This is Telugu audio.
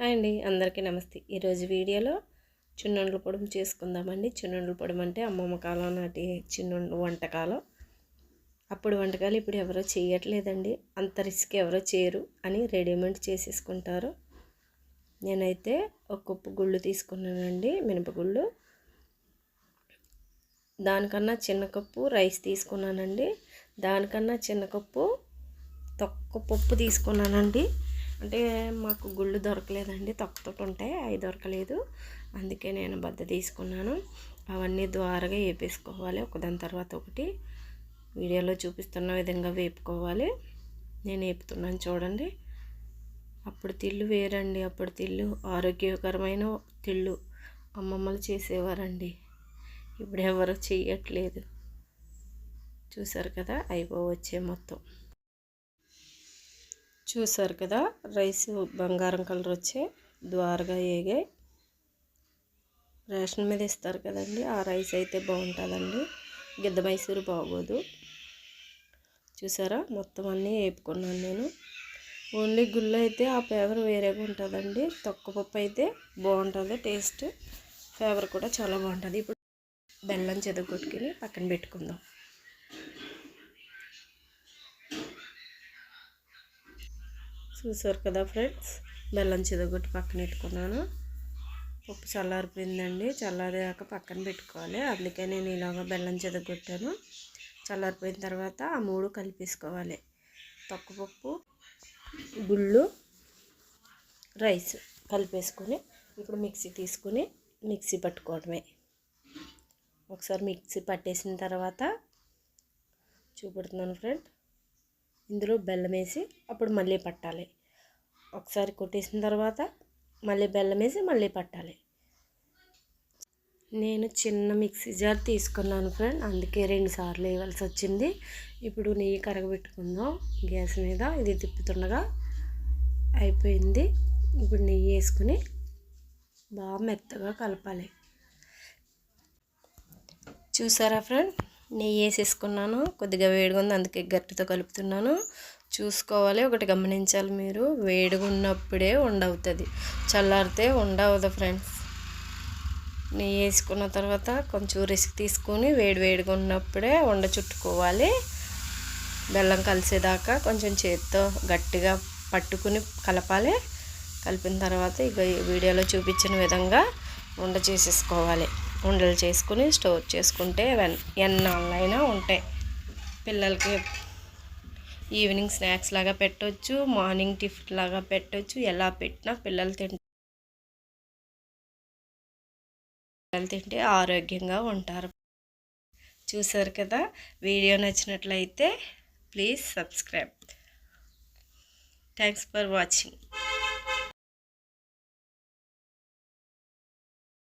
హాయ్ అండి అందరికీ నమస్తే. ఈరోజు వీడియోలో చిన్నుండ్ల పొడుము చేసుకుందామండి. చిన్నుండ్ల పొడుము అంటే అమ్మమ్మ కాలం నాటి చిన్నుండ్ల వంటకాలు. అప్పుడు వంటకాలు ఇప్పుడు ఎవరో చేయట్లేదండి. అంత రిస్క్ ఎవరో చేయరు అని రెడీమేడ్ చేసేసుకుంటారు. నేనైతే ఒక కప్పు గుళ్ళు తీసుకున్నానండి మినపగుళ్ళు. దానికన్నా చిన్న కప్పు రైస్ తీసుకున్నానండి. దానికన్నా చిన్న కప్పు తక్కువ పప్పు తీసుకున్నానండి. అంటే మాకు గుళ్ళు దొరకలేదండి తొక్కతో ఉంటాయి అవి దొరకలేదు. అందుకే నేను బద్ద తీసుకున్నాను. అవన్నీ ద్వారగా వేపేసుకోవాలి. ఒకదాని తర్వాత ఒకటి వీడియోలో చూపిస్తున్న విధంగా వేపుకోవాలి. నేను వేపుతున్నాను చూడండి. అప్పుడు తిల్లు వేరండి. అప్పుడు తిళ్ళు ఆరోగ్యకరమైన తిళ్ళు అమ్మమ్మలు చేసేవారండి. ఇప్పుడు ఎవరు చేయట్లేదు చూసారు కదా? అయిపోవచ్చే మొత్తం. చూసారు కదా రైస్ బంగారం కలర్ వచ్చే ద్వారగా ఏగాయి రేషన్ మీద ఇస్తారు కదండి ఆ రైస్ అయితే బాగుంటుందండి. గిద్ద మైసూరు బాగోదు. చూసారా మొత్తం అన్నీ వేపుకున్నాను నేను. ఓన్లీ గుళ్ళు అయితే ఆ ఫ్లేవర్ వేరేగా ఉంటుందండి. తొక్క పప్పు అయితే బాగుంటుంది టేస్ట్ ఫ్లేవర్ కూడా చాలా బాగుంటుంది. ఇప్పుడు బెల్లం చెదగొట్టుకుని పక్కన పెట్టుకుందాం. చూసారు కదా ఫ్రెండ్స్? బెల్లం చిదగొట్టి పక్కన పెట్టుకున్నాను. పప్పు చల్లారిపోయిందండి. చల్లారాక పక్కన పెట్టుకోవాలి. అందుకే నేను ఇలాగ బెల్లం చెదగొట్టాను. చల్లారిపోయిన తర్వాత ఆ మూడు కలిపేసుకోవాలి. తొక్కపప్పు గుళ్ళు రైస్ కలిపేసుకొని ఇప్పుడు మిక్సీ తీసుకుని మిక్సీ పట్టుకోవడమే. ఒకసారి మిక్సీ పట్టేసిన తర్వాత చూపెడుతున్నాను ఫ్రెండ్. ఇందులో బెల్లం వేసి అప్పుడు మళ్ళీ పట్టాలి. ఒకసారి కొట్టేసిన తర్వాత మళ్ళీ బెల్లం వేసి మళ్ళీ పట్టాలి. నేను చిన్న మిక్సీ జార్ తీసుకున్నాను ఫ్రెండ్ అందుకే రెండు సార్లు వేయవలసి వచ్చింది. ఇప్పుడు నెయ్యి కరగబెట్టుకుందాం. గ్యాస్ మీద ఇది తిప్పుతుండగా అయిపోయింది. ఇప్పుడు నెయ్యి వేసుకుని బాగా మెత్తగా కలపాలి. చూసారా ఫ్రెండ్? నెయ్యి వేసేసుకున్నాను. కొద్దిగా వేడిగా ఉంది అందుకే గట్టితో కలుపుతున్నాను. చూసుకోవాలి ఒకటి గమనించాలి మీరు. వేడిగా ఉన్నప్పుడే ఉండవుతుంది. చల్లారితే ఉండవదు ఫ్రెండ్స్? నెయ్యి వేసుకున్న తర్వాత కొంచెం రిస్క్ తీసుకొని వేడి వేడిగా ఉన్నప్పుడే ఉండ చుట్టుకోవాలి. బెల్లం కలిసేదాకా కొంచెం చేతితో గట్టిగా పట్టుకుని కలపాలి. కలిపిన తర్వాత ఇక వీడియోలో చూపించిన విధంగా ఉండ చేసేసుకోవాలి. ఉండలు చేసుకుని స్టోర్ చేసుకుంటే ఎన్నాళ్ళైనా ఉంటాయి. పిల్లలకి ఈవినింగ్ స్నాక్స్ లాగా పెట్టవచ్చు మార్నింగ్ టిఫిన్ లాగా పెట్టవచ్చు ఎలా పెట్టినా పిల్లలు తింటే పిల్లలు తింటే ఆరోగ్యంగా ఉంటారు. చూసారు కదా? వీడియో నచ్చినట్లయితే please subscribe. Thanks for watching.